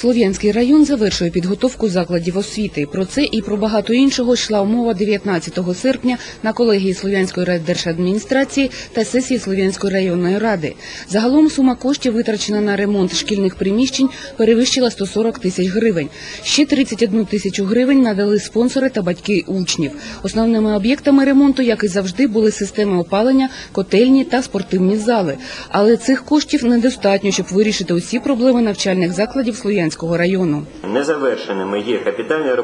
Слов'янський район завершує підготовку закладів освіти. Про це і про багато іншого йшла мова 19 серпня на колегії Слов'янської райдержадміністрації та сесії Слов'янської районної ради. Загалом сума коштів, витрачена на ремонт шкільних приміщень, перевищила 140 тисяч гривень. Ще 31 тисячу гривень надали спонсори та батьки учнів. Основними об'єктами ремонту, як і завжди, були системи опалення, котельні та спортивні зали. Але цих коштів недостатньо, щоб вирішити усі проблеми навчальних закладів Слов'янського району. Незавершеними є капітальний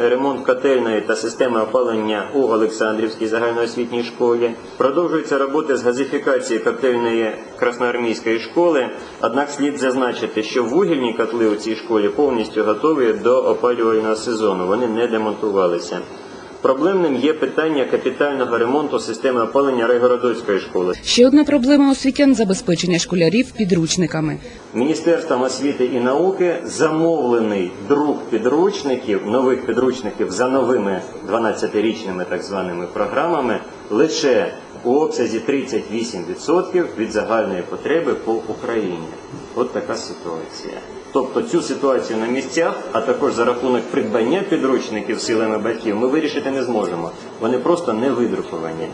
ремонт котельної та системи опалення у Олександрівській загальноосвітній школі. Продовжуються роботи з газифікації котельної красноармійської школи. Однак слід зазначити, що вугільні котли у цій школі повністю готові до опалювального сезону. Вони не демонтувалися. Проблемним є питання капітального ремонту системи опалення Райгородоцької школи. Ще одна проблема освітян забезпечення школярів підручниками. Міністерством освіти і науки замовлений друк підручників, нових підручників за новими 12-річними так званими програмами лише у обсязі 38% від загальної потреби по Україні. От така ситуація. Тобто цю ситуацію на місцях, а також за рахунок придбання підручників силами батьків, ми вирішити не зможемо. Вони просто не видруковані.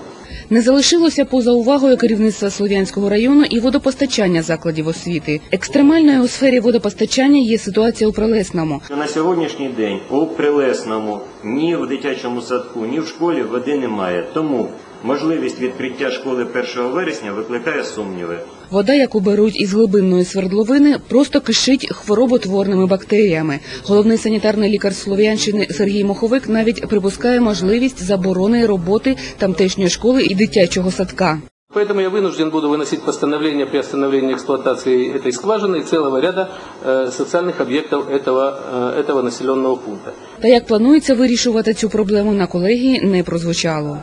Не залишилося поза увагою керівництва Слов'янського району і водопостачання закладів освіти. Екстремальною у сфері водопостачання є ситуація у Прилесному. На сьогоднішній день у Прилесному ні в дитячому садку, ні в школі води немає. Тому можливість відкриття школи 1 вересня викликає сумніви. Вода, яку беруть із глибинної свердловини, просто кишить хвороботворними бактеріями. Головний санітарний лікар Слов'янщини Сергій Моховик навіть припускає можливість заборони роботи тамтешньої школи і дитячого садка. Поэтому я вынужден буду выносить постановление при остановлении эксплуатации этой скважины и целого ряда э, социальных объектов этого, э, этого населенного пункта. Та як планується вирішувати цю проблему на колегії, не прозвучало.